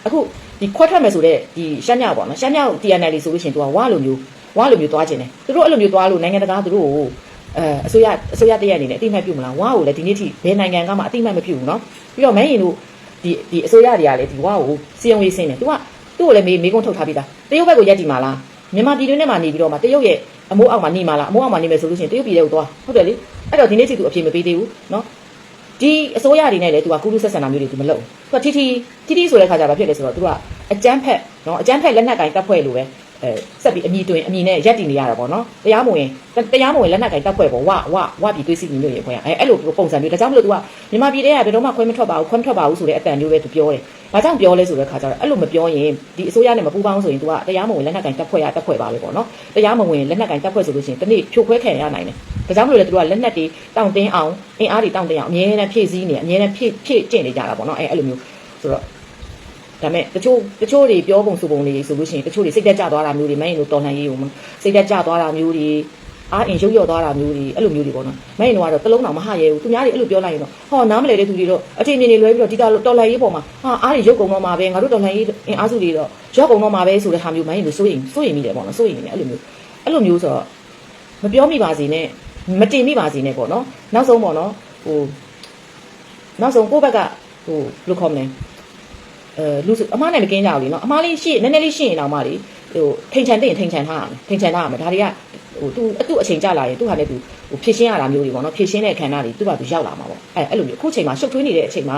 အခုဒီခွက်ထွက်မယ်ဆိုတော့ဒီရှမ်းမြောက်ပေါ့နော်ရှမ်းမြောက် TNL ဆိုလို့ရှိရင်သူကဝါလိုမျိုးဝါလိုမျိုးသွားခြင်းတယ်သူတို့အဲ့လိုမျိုးသွားလို့နိုင်ငံတကာသူတို့ကိုအဲအစိုးရအစိုးရတရက်အနေနဲ့အတိမတ်ပြုမလားဝါကိုလည်းဒီနေ့ထိဘယ်နိုင်ငံကမှအတိမတ်မပြုဘူးနော်ပြီးတော့မရင်တို့ဒီဒီအစိုးရတွေကလည်းဒီဝါကိုစီယုံရေးစင်းတယ်သူက သူ့ကိုလည်းမေးမေးခွန်းထုတ်ထားပြီးသားတရုတ်ဘက်ကိုရက်တီမာလားမြန်မာပြည်တွင်းထဲမှာနေပြီးတော့မှတရုတ်ရဲ့အမိုးအောက်မှာနေမှာလားအမိုးအောက်မှာနေမယ်ဆိုလို့ရှိရင်တရုတ်ပြည်ထဲကိုသွားဟုတ်တယ်လေအဲ့တော့ဒီနေ့ထိသူအပြေမပေးသေးဘူးနော်ဒီအစိုးရတွေနဲ့လည်းသူကကူးလူဆက်ဆံတာမျိုးတွေသူမလုပ်ဘူးသူကတီတီတီတီဆိုတဲ့ခါကျတော့ဖြစ်လဲဆိုတော့သူကအကြမ်းဖက်နော်အကြမ်းဖက်လက်နက်ကင်တပ်ဖွဲ့လိုပဲ အဲဆက်ပြီးအမိတွင်အမိနဲ့ရက်တည်နေရတာပေါ့နော်တရားမဝင်တရားမဝင်လက်နက်ကင်တပ်ဖွဲ့ပေါ့ဝဝဝပြီးသွေးစီမျိုးရေဖွဲ့ရအဲအဲ့လိုပုံစံမျိုးဒါကြောင့်မလို့သူကမြန်မာပြည်ထဲကဘယ်တော့မှခွဲမထွက်ပါဘူးခွဲမထွက်ပါဘူးဆိုတဲ့အတန်မျိုးပဲသူပြောတယ်ဘာကြောင့်ပြောလဲဆိုတဲ့ခါကျတော့အဲ့လိုမပြောရင်ဒီအစိုးရနဲ့မပူးပေါင်းဆိုရင်သူကတရားမဝင်လက်နက်ကင်တပ်ဖွဲ့ရတပ်ဖွဲ့ပါပဲပေါ့နော်တရားမဝင်လက်နက်ကင်တပ်ဖွဲ့ဆိုလို့ရှိရင်တနေ့ဖြိုခွဲခံရနိုင်တယ်ဒါကြောင့်မလို့လေသူကလက်နက်တွေတောင့်တင်းအောင်အင်အားတွေတောင့်တင်းအောင်အမြဲတမ်းဖြည့်ဆည်းနေအမြဲတမ်းဖြည့်ဖြည့်ကျင့်နေကြတာပေါ့နော်အဲအဲ့လိုမျိုးဆိုတော့ ဒါမဲ့တချို့တချို့တွေပြောပုံဆိုပုံတွေဆိုလို့ရှိရင်တချို့တွေစိတ်သက်ကြသွားတာမျိုးတွေမင်းတို့တော်လှန်ရေးကိုစိတ်သက်ကြသွားတာမျိုးတွေအားအင်ရုပ်ရော့သွားတာမျိုးတွေအဲ့လိုမျိုးတွေပေါ့နော်မင်းတို့ကတော့တလုံးတော်မဟရဲဘူးသူများတွေအဲ့လိုပြောလိုက်ရင်တော့ဟောနားမလဲတဲ့သူတွေတော့အထင်မြင်နေလွဲပြီးတော့ဒီတော်လှန်ရေးပေါ်မှာဟာအားတွေရုပ်ကုန်တော့မှာပဲငါတို့တော်လှန်ရေးအင်အားစုတွေတော့ရော့ကုန်တော့မှာပဲဆိုတဲ့ဟာမျိုးမင်းတို့စိုးရင်စိုးရင်မိတယ်ပေါ့နော်စိုးရင်နေအဲ့လိုမျိုးအဲ့လိုမျိုးဆိုတော့မပြောမိပါစေနဲ့မတင်မိပါစေနဲ့ပေါ့နော်နောက်ဆုံးပေါ့နော်ဟိုနောက်ဆုံးကိုယ့်ဘက်ကဟိုဘယ်လိုခေါ်မလဲ အဲလူအမားနဲ့မကင်းကြဘူးလीနော်အမားလေးရှိနည်းနည်းလေးရှိရင်တော့မှလေဟိုထိန်ချန်တဲ့ထိန်ချန်ထားရမယ်ထိန်ချန်ထားရမယ်ဒါတွေကဟိုသူအတူအချိန်ကြာလာရင်သူဟာလည်းသူဟိုဖြည့်ရှင်းရတာမျိုးတွေပေါ့နော်ဖြည့်ရှင်းတဲ့ခန္ဓာတွေသူ့ဘာသူရောက်လာမှာပေါ့အဲအဲ့လိုမျိုးအခုချိန်မှာရှုပ်ထွေးနေတဲ့အချိန်မှာ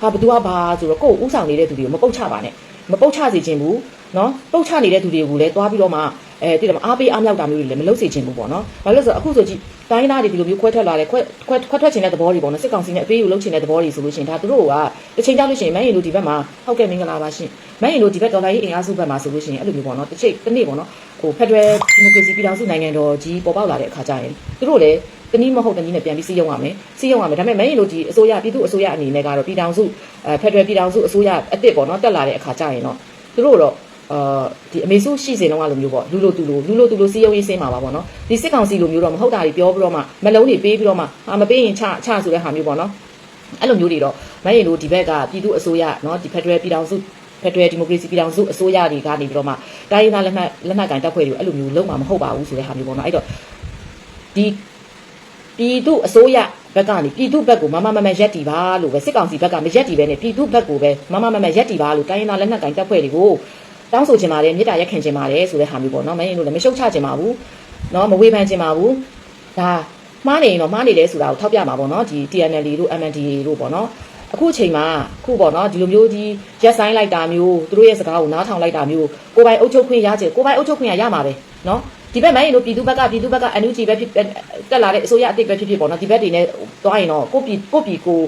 ဟာဘသူကဘာဆိုတော့ကိုယ်ဥဆောင်နေတဲ့သူတွေကိုမပုတ်ချပါနဲ့မပုတ်ချစေခြင်းဘူးနော်ပုတ်ချနေတဲ့သူတွေကိုလည်းသွားပြီးတော့မှ အဲတိတယ်မအားပေးအားမြောက်တာမျိုးတွေလည်းမလုပ်စေခြင်းဘူးပေါ့နော်ဘာလို့လဲဆိုတော့အခုဆိုကြည့်တိုင်းသားတွေဒီလိုမျိုးခွဲထွက်လာတယ်ခွဲခွဲခွဲထွက်ခြင်းတဲ့သဘောတွေပေါ့နော်စစ်ကောင်စီနဲ့အပေးယူလုပ်ခြင်းတဲ့သဘောတွေဆိုလို့ရှိရင်ဒါသူတို့ကတစ်ချိန်ကြောက်လို့ရှိရင်မန်ရင်တို့ဒီဘက်မှာဟုတ်ကဲ့မင်္ဂလာပါရှင်မန်ရင်တို့ဒီဘက်ဒေါ်လာရေးအင်အားစုဘက်မှာဆိုလို့ရှိရင်အဲ့လိုမျိုးပေါ့နော်တစ်ချိန်တစ်နေ့ပေါ့နော်ဟိုဖက်ဒရယ်ဒီမိုကရေစီပြည်ထောင်စုနိုင်ငံတော်ကြီးပေါ်ပေါက်လာတဲ့အခါကျရင်သူတို့လည်းတနည်းမဟုတ်တနည်းနဲ့ပြန်ပြီးစီးရုံရမယ်စီးရုံရမယ်ဒါပေမဲ့မန်ရင်တို့ဒီအစိုးရပြည်သူအစိုးရအနေနဲ့ကတော့ပြည်ထောင်စုအဲဖက်ဒရယ်ပြည်ထောင်စုအစိုးရအစ်စ်ပေါ့နော်တက်လာတဲ့အခါကျရင်တော့သူတို့တော့ အာဒီအမေစုရှိစေတော့ကလိုမျိုးပေါ့လူလိုသူလိုလူလိုသူလိုစီယုံရေးဆင်းမှာပါပေါ့နော်ဒီစစ်ကောင်စီလိုမျိုးတော့မဟုတ်တာတွေပြောပြီးတော့မှမလုံးတွေပေးပြီးတော့မှဟာမပေးရင်ချချဆိုတဲ့ဟာမျိုးပေါ့နော်အဲ့လိုမျိုးတွေတော့မရင်တို့ဒီဘက်ကပြည်သူအစိုးရနော်ဒီဖက်ဒရယ်ပြည်တော်စုဖက်ဒရယ်ဒီမိုကရေစီပြည်ထောင်စုအစိုးရတွေကနေပြီးတော့မှတိုင်းရင်းသားလက်မှတ်လက်မှတ်ကန်တပ်ဖွဲ့တွေအဲ့လိုမျိုးလုံးမှာမဟုတ်ပါဘူးဆိုတဲ့ဟာမျိုးပေါ့နော်အဲ့တော့ဒီပြည်သူအစိုးရဘက်ကနေပြည်သူဘက်ကိုမမမမရက်တီပါလို့ပဲစစ်ကောင်စီဘက်ကမရက်တီပဲနဲ့ပြည်သူဘက်ကိုပဲမမမမရက်တီပါလို့တိုင်းရင်းသားလက်နက်ကိုင်တပ်ဖွဲ့တွေကို တောင်းဆိုခြင်းပါတယ်မေတ္တာရက်ခံခြင်းပါတယ်ဆိုတဲ့ဟာမျိုးပေါ့နော်မင်းတို့လည်းမရှုတ်ချခြင်းပါဘူးနော်မဝေဖန်ခြင်းပါဘူးဒါမှားနေရင်တော့မှားနေတယ်ဆိုတာကိုထောက်ပြမှာပေါ့နော်ဒီ TNL တို့ MNDA တို့ပေါ့နော်အခုချိန်မှာခုပေါ့နော်ဒီလိုမျိုးကြီးရက်ဆိုင်လိုက်တာမျိုးသူတို့ရဲ့စကားကိုနားထောင်လိုက်တာမျိုးကိုပိုင်အုပ်ချုပ်ခွင့်ရချင်ကိုပိုင်အုပ်ချုပ်ခွင့်ရရမှာပဲနော်ဒီဘက်မိုင်းတို့ပြည်သူဘက်ကပြည်သူဘက်ကအန်ယူဂျီပဲဖြစ်တက်လာတဲ့အစိုးရအတိတ်ပဲဖြစ်ဖြစ်ပေါ့နော်ဒီဘက်တွေနဲ့တွားရင်တော့ကိုပြည်ကိုပြည်ကို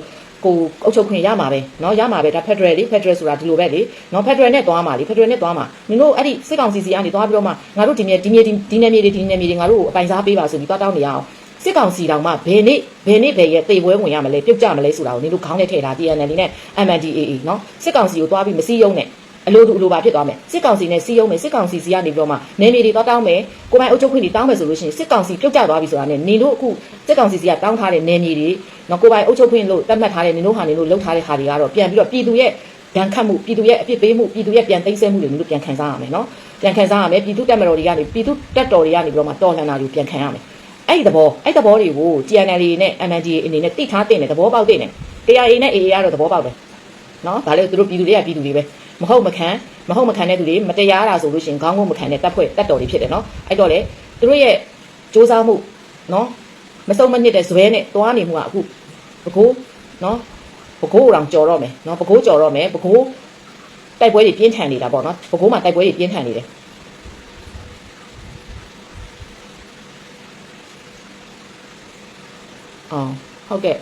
ကိုအုပ်ချုပ်ခွင့်ရမှာပဲเนาะရမှာပဲဒါ Federal လေ Federal ဆိုတာဒီလိုပဲလေเนาะ Federal နဲ့သွားမှာလေ Federal နဲ့သွားမှာမင်းတို့အဲ့ဒီစစ်ကောင်စီစီကနေသွားပြီးတော့မှငါတို့ဒီမြေဒီမြေဒီနယ်မြေတွေဒီနယ်မြေတွေငါတို့ကိုအပိုင်စားပေးပါဆိုပြီးသွားတောင်းနေရအောင်စစ်ကောင်စီတောင်မှဘယ်နေ့ဘယ်နေ့ဘယ်ရဲ့တေပွဲဝင်ရမလဲပြုတ်ကြမလဲဆိုတာကိုနင်တို့ခေါင်းနဲ့ထည့်ထား TNL နဲ့ MNDAA เนาะစစ်ကောင်စီကိုသွားပြီးမစည်းရုံးနဲ့ အလိုတူအလိုပါဖြစ်သွားမယ်စစ်ကောင်စီနဲ့စီးရုံးမယ်စစ်ကောင်စီစီကနေပြီးတော့မှနေမြေတွေတော့တောင်းမယ်ကိုပိုင်အုပ်ချုပ်ခွင့်တွေတောင်းမယ်ဆိုလို့ရှိရင်စစ်ကောင်စီပြုတ်ကျသွားပြီဆိုတာနဲ့နင်တို့အခုစစ်ကောင်စီစီကတောင်းထားတဲ့နေမြေတွေနော်ကိုပိုင်အုပ်ချုပ်ခွင့်လို့သတ်မှတ်ထားတဲ့နင်တို့ဟာနင်တို့လှုပ်ထားတဲ့ဟာတွေကတော့ပြန်ပြီးတော့ပြည်သူရဲ့ဒဏ်ခတ်မှုပြည်သူရဲ့အပြစ်ပေးမှုပြည်သူရဲ့ပြန်သိမ်းဆည်းမှုတွေနင်တို့ပြန်ခံစားရမယ်နော်ပြန်ခံစားရမယ်ပြည်သူတက်မတော်တွေကနေပြည်သူတက်တော်တွေကနေပြီးတော့မှတော်လှန်တာတွေပြန်ခံရမယ်အဲ့ဒီသဘောအဲ့ဒီသဘောတွေကို GNL နဲ့ MNDA အနေနဲ့တိထားတဲ့သဘောပေါက်တဲ့နဲ့ KIA နဲ့ AA ကတော့သဘောပေါက်တယ် နော်ဒါလည်းသူတို့ပြည်သူတွေကပြည်သူတွေပဲမဟုတ်မခံမဟုတ်မခံတဲ့သူတွေမတရားတာဆိုလို့ရှိရင်ခေါင်းကုန်းမခံတဲ့တပ်ဖွဲ့တပ်တော်တွေဖြစ်တယ်နော်အဲ့တော့လေသူတို့ရဲ့စ조사မှုနော်မစုံမနစ်တဲ့ဇွဲနဲ့တွားနေမှုကအခုပကိုးနော်ပကိုးအောင်ကြော်တော့မယ်နော်ပကိုးကြော်တော့မယ်ပကိုးတိုက်ပွဲတွေပြင်းထန်နေတာပေါ့နော်ပကိုးမှာတိုက်ပွဲတွေပြင်းထန်နေတယ်အော်ဟုတ်ကဲ့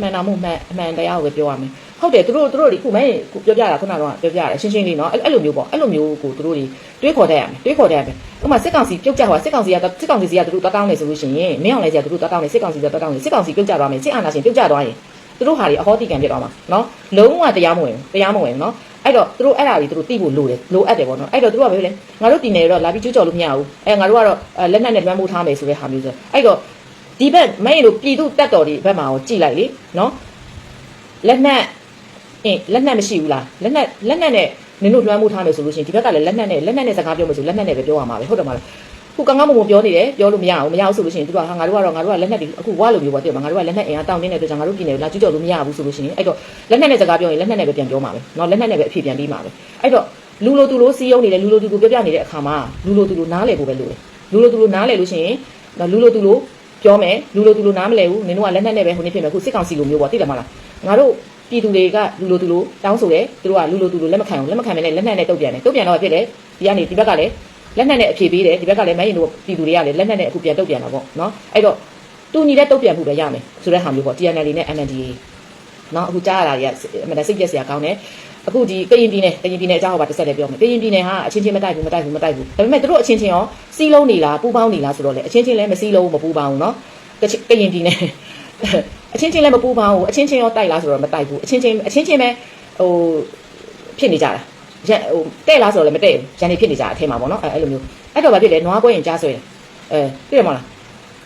မှန်တာမှုမှန်အမှန်တရားကိုပဲပြောရမယ် ဟုတ်တယ်သူတို့သူတို့ဒီခုမဲခုပြောပြတာခုနကတော့ပြောပြရတယ်ရှင်းရှင်းလေးနော်အဲ့အဲ့လိုမျိုးပေါ့အဲ့လိုမျိုးကိုသူတို့တွေတွေးခေါ်တတ်ရမယ်တွေးခေါ်တတ်ရမယ်ဥပမာစစ်ကောင်စီပြုတ်ကြဟောစစ်ကောင်စီကစစ်ကောင်စီစီကသူတို့တောင်းနေဆိုလို့ရှိရင်မင်းအောင်လည်းစီကသူတို့တောင်းနေစစ်ကောင်စီကတောင်းနေစစ်ကောင်စီပြုတ်ကြသွားမယ်စစ်အာဏာရှင်ပြုတ်ကြသွားရင်သူတို့ဟာတွေအဟောတိကံဖြစ်သွားမှာနော်လုံးဝတရားမဝင်တရားမဝင်နော်အဲ့တော့သူတို့အဲ့ဒါတွေသူတို့သိဖို့လိုတယ်လိုအပ်တယ်ပေါ့နော်အဲ့တော့သူတို့ကပဲလေငါတို့ပြည်နယ်တော့လာပြီးကျူးကျော်လို့မရဘူးအဲငါတို့ကတော့လက်နက်နဲ့လွှမ်းမိုးထားမယ်ဆိုတဲ့ဟာမျိုးဆိုအဲ့တော့ဒီဘက်မင်းတို့ပြည်သူတက်တော်ဒီဘက်မှာကိုကြည်လိုက်လေနော်လက်နက်အ င်းလက်နက်မရှိဘူးလားလက်နက်လက်နက်နဲ့နင်တို့လွှမ်းမိုးထားမယ်ဆိုလို့ရှိရင်ဒီဘက်ကလည်းလက်နက်နဲ့လက်နက်နဲ့စကားပြောမယ်ဆိုလက်နက်နဲ့ပဲပြောရမှာပဲဟုတ်တယ်မလားခုကငါမုံမပြောနေတယ်ပြောလို့မရအောင်မရအောင်ဆိုလို့ရှိရင်သူကဟာငါတို့ကတော့ငါတို့ကလက်နက်တွေအခုဝါလိုမျိုးပေါ့တဲ့မှာငါတို့ကလက်နက်အင်အားတောင်းနေတဲ့အတွက်ကြောင့်ငါတို့ပြည်နယ်လာကျူးကျော်လို့မရဘူးဆိုလို့ရှိရင်အဲ့တော့လက်နက်နဲ့စကားပြောရင်လက်နက်နဲ့ပဲပြန်ပြောမှာပဲเนาะလက်နက်နဲ့ပဲအဖြေပြန်ပြီးမှာပဲအဲ့တော့လူလိုသူလိုစီးယုံနေတယ်လူလိုသူလိုပြောပြနေတဲ့အခါမှာလူလိုသူလိုနားလည်ဖို့ပဲလိုတယ်လူလိုသူလိုနားလည်လို့ရှိရင်လူလိုသူလိုပြောမယ်လူလိုသူလိုနားမလဲဘူးနင်တို့ကလက်နက်နဲ့ပဲဟိုနေ့ဖြစ်မယ်ခုစစ်ကောင်စီလိုမျိုးပေါ့သိတယ်မလားငါတို့ ပြည်သူတွေကလူလိုသူလိုတောင်းဆိုတယ်သူတို့ကလူလိုသူလိုလက်မခံဘူးလက်မခံမနဲ့လက်နက်နဲ့တုတ်ပြန်တယ်တုတ်ပြန်တော့ဖြစ်တယ်ဒီကနေဒီဘက်ကလည်းလက်နက်နဲ့အဖြေပေးတယ်ဒီဘက်ကလည်းမရင်တို့ပြည်သူတွေကလည်းလက်နက်နဲ့အခုပြန်တုတ်ပြန်တာပေါ့နော်အဲ့တော့တူညီတဲ့တုတ်ပြန်မှုပဲရမယ်ဆိုတဲ့ဟာမျိုးပေါ့ TNL နဲ့ NNDA နော်အခုကြားရတာတွေကအမှန်တစိတ်ပြက်စရာကောင်းတယ်အခုဒီကရင်ပြည်နယ်ကရင်ပြည်နယ်အကြောင်းဟောပါတစ်ဆက်လည်းပြောမယ်ကရင်ပြည်နယ်ဟာအချင်းချင်းမတိုက်ဘူးမတိုက်ဘူးမတိုက်ဘူးဒါပေမဲ့တို့အချင်းချင်းရောစီးလုံးနေလားပူပေါင်းနေလားဆိုတော့လေအချင်းချင်းလည်းမစီးလုံးမပူပေါင်းဘူးနော်ကရင်ပြည်နယ် အချင်းချင်းလည်းမပူပါဘူးအချင်းချင်းရောတိုက်လားဆိုတော့မတိုက်ဘူးအချင်းချင်းအချင်းချင်းပဲဟိုဖြစ်နေကြတာရဟိုတဲ့လားဆိုတော့လည်းမတဲ့ဘူးရန်နေဖြစ်နေကြအထင်မှာပေါ့နော်အဲအဲ့လိုမျိုးအဲ့တော့ဘာဖြစ်လဲနွားကွဲရင်ကြားဆွဲတယ်အဲသိရမလား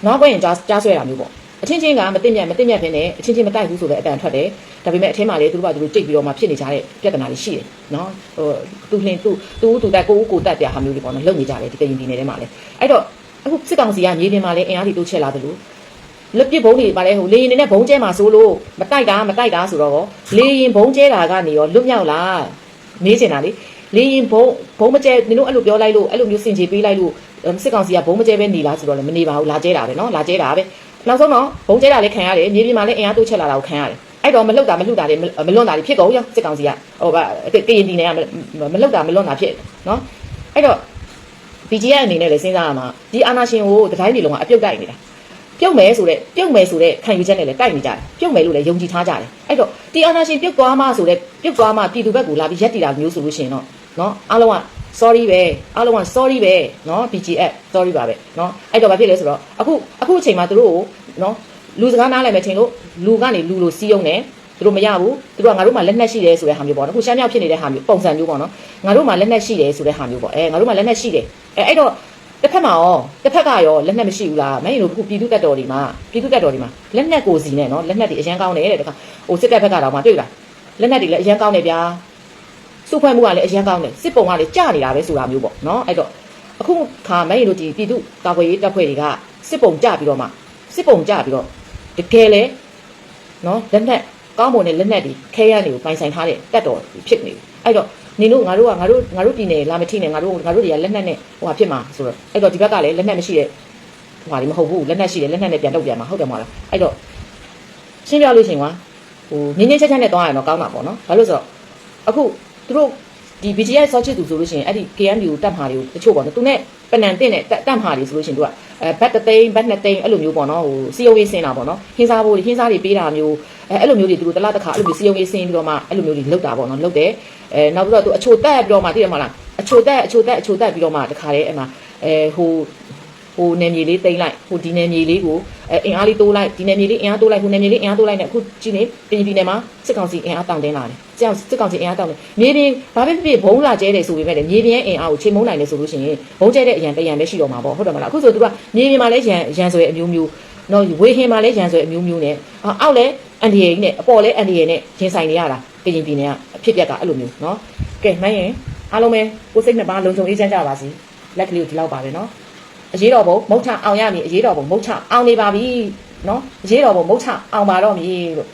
နွားကွဲရင်ကြားကြားဆွဲတာမျိုးပေါ့အချင်းချင်းကမသိမြတ်မသိမြတ်ဖြစ်နေအချင်းချင်းမတိုက်ဘူးဆိုတဲ့အတန်ထွက်တယ်ဒါပေမဲ့အထင်းမှာလေသူတို့ကသူတို့ကြိတ်ပြီးတော့မှဖြစ်နေကြတဲ့ပြဿနာတွေရှိတယ်နော်ဟိုသူလှင်သူသူသူတက်ကိုဦးကိုတက်တဲ့ဟာမျိုးတွေပေါ့နော်လုံနေကြတယ်ဒီကရင်ပြည်နယ်ထဲမှာလေအဲ့တော့အခုစစ်ကောင်စီကမြေပြင်မှာလည်းအင်အားတွေတိုးချဲ့လာတယ်လို့ လက်ပစ်ဘုံတွေပါတယ်ဟိုလေရင်နဲ့ဘုံကျဲမှာဆိုလို့မတိုက်တာမတိုက်တာဆိုတော့လေရင်ဘုံကျဲတာကနေရောလွတ်မြောက်လားမေးချင်တာလေလေရင်ဘုံဘုံမကျဲနင်တို့အဲ့လိုပြောလိုက်လို့အဲ့လိုမျိုးစင်ကြေပေးလိုက်လို့စစ်ကောင်စီကဘုံမကျဲပဲနေလားဆိုတော့လည်းမနေပါဘူးလာကျဲတာပဲနော်လာကျဲတာပဲနောက်ဆုံးတော့ဘုံကျဲတာလည်းခံရတယ်မြေပြင်မှာလည်းအင်အားတိုးချက်လာတာကိုခံရတယ်အဲ့တော့မလှုပ်တာမလှုပ်တာတွေမလွန့်တာတွေဖြစ်ကုန်ရောစစ်ကောင်စီကဟိုကကရင်တီနယ်ကမလှုပ်တာမလွန့်တာဖြစ်နော်အဲ့တော့ BGI အနေနဲ့လည်းစဉ်းစားရမှာဒီအာနာရှင်ကိုတတိုင်းဒီလုံးကအပြုတ်တိုက်နေတာ ပြုတ်မယ်ဆိုတဲ့ပြုတ်မယ်ဆိုတဲ့ခံယူချက်နဲ့လည်းတိုက်နေကြတယ်ပြုတ်မယ်လို့လည်းယုံကြည်ထားကြတယ်အဲ့တော့ဒီအာဏာရှင်ပြုတ်သွားမှဆိုတဲ့ပြုတ်သွားမှပြည်သူဘက်ကိုလာပြီးရက်တည်တာမျိုးဆိုလို့ရှိရင်တော့နော်အားလုံးက sorry ပဲအားလုံးက sorry ပဲနော် BGF sorry ပါပဲနော်အဲ့တော့ဘာဖြစ်လဲဆိုတော့အခုအခုအချိန်မှာသူတို့ကိုနော်လူစကားနားလည်မယ်ချိန်လို့လူကနေလူလိုစီးယုံတယ်သူတို့မရဘူးသူတို့ကငါတို့မှလက်နက်ရှိတယ်ဆိုတဲ့ဟာမျိုးပေါ့နော်အခုရှမ်းမြောက်ဖြစ်နေတဲ့ဟာမျိုးပုံစံမျိုးပေါ့နော်ငါတို့မှလက်နက်ရှိတယ်ဆိုတဲ့ဟာမျိုးပေါ့အဲငါတို့မှလက်နက်ရှိတယ်အဲအဲ့တော့ တစ်ဖက်မှာရောတစ်ဖက်ကရောလက်နက်မရှိဘူးလားမင်းတို့အခုပြည်သူတက်တော်တွေမှာပြည်သူတက်တော်တွေမှာလက်နက်ကိုစီနဲ့နော်လက်နက်တွေအရန်ကောင်းတယ်တဲ့တခါဟိုစစ်တပ်ဘက်ကတော့မှတွေ့လားလက်နက်တွေလည်းအရန်ကောင်းတယ်ဗျာစုဖွဲ့မှုကလည်းအရန်ကောင်းတယ်စစ်ပုံကလည်းကြနေတာပဲဆိုတာမျိုးပေါ့နော်အဲ့တော့အခုခါမင်းတို့ဒီပြည်သူကာကွယ်ရေးတပ်ဖွဲ့တွေကစစ်ပုံကြပြီးတော့မှစစ်ပုံကြပြီးတော့တကယ်လေနော်လက်နက်ကောင်းမွန်တဲ့လက်နက်တွေခဲရန်တွေကိုပိုင်ဆိုင်ထားတဲ့တက်တော်ဖြစ်နေပြီအဲ့တော့ နင်တို့ငါတို့ကငါတို့ငါတို့ပြည်နယ်လာမထိနဲ့ငါတို့ငါတို့တွေကလက်နက်နဲ့ဟိုဟာဖြစ်မှာဆိုတော့အဲ့တော့ဒီဘက်ကလည်းလက်နက်မရှိတဲ့ဟိုဟာဒီမဟုတ်ဘူးလက်နက်ရှိတယ်လက်နက်နဲ့ပြန်တော့ပြန်မှာဟုတ်တယ်မဟုတ်လားအဲ့တော့ရှင်းပြလို့ရှိရင်ကွာဟိုငင်းငင်းချက်ချက်နဲ့သွားရတော့ကောင်းတာပေါ့နော်ဘာလို့ဆိုတော့အခုသူတို့ဒီ BGI ဆော့ချစ်သူဆိုလို့ရှိရင်အဲ့ဒီ KNU တက်မှာတွေကိုတချို့ပေါ့နော်သူနဲ့ပနန်တင့်နဲ့တက်မှာတွေဆိုလို့ရှိရင်သူက အဲဘတ်တသိန်းဘတ်နှစ်သိန်းအဲ့လိုမျိုးပေါ့နော်ဟိုစီယုံရေးဆင်းတာပေါ့နော်ဟင်းစားဖို့ဟင်းစားတွေပေးတာမျိုးအဲအဲ့လိုမျိုးတွေသူတို့တလားတစ်ခါအဲ့လိုမျိုးစီယုံရေးဆင်းပြီးတော့မှအဲ့လိုမျိုးတွေလုပ်တာပေါ့နော်လုပ်တယ်အဲနောက်ပြီးတော့သူအချိုတက်ပြီးတော့မှသိရမလားအချိုတက်အချိုတက်အချိုတက်ပြီးတော့မှတခါတည်းအဲ့မှာအဲဟိုဟိုနယ်မြေလေးတိမ့်လိုက်ဟိုဒီနယ်မြေလေးကိုအဲအင်အားလေးတိုးလိုက်ဒီနယ်မြေလေးအင်အားတိုးလိုက်ဟိုနယ်မြေလေးအင်အားတိုးလိုက်နဲ့အခုကြည့်နေပြည်ပြည်နယ်မှာစစ်ကောင်စီအင်အားတောင့်တင်းလာတယ် စကြောင်စစ်ကောင်စီအင်အားတောင်းတယ်မြေပြင်ဘာပဲဖြစ်ဖြစ်ဘုံလာကျဲတယ်ဆိုပေမဲ့လည်းမြေပြင်အင်အားကိုချိန်မုံနိုင်တယ်ဆိုလို့ရှိရင်ဘုံကျဲတဲ့အရန်တရန်ပဲရှိတော့မှာပေါ့ဟုတ်တယ်မလားအခုဆိုသူကမြေပြင်မှာလည်းရန်ရန်ဆိုရအမျိုးမျိုးနော်ဝေဟင်မှာလည်းရန်ဆိုရအမျိုးမျိုးနဲ့အောက်လည်းအန်ဒီယေနဲ့အပေါ်လည်းအန်ဒီယေနဲ့ရင်ဆိုင်နေရတာကရင်ပြည်နယ်ကအဖြစ်ပြက်ကအဲ့လိုမျိုးနော်ကဲမင်းရင်အားလုံးပဲကိုစိတ်နှစ်ပါးလုံခြုံအေးချမ်းကြပါစေလက်ကလေးကိုဒီလောက်ပါပဲနော်အရေးတော်ဘုံမုတ်ချအောင်ရမည်အရေးတော်ဘုံမုတ်ချအောင်နေပါပြီနော်အရေးတော်ဘုံမုတ်ချအောင်ပါတော့မည်လို့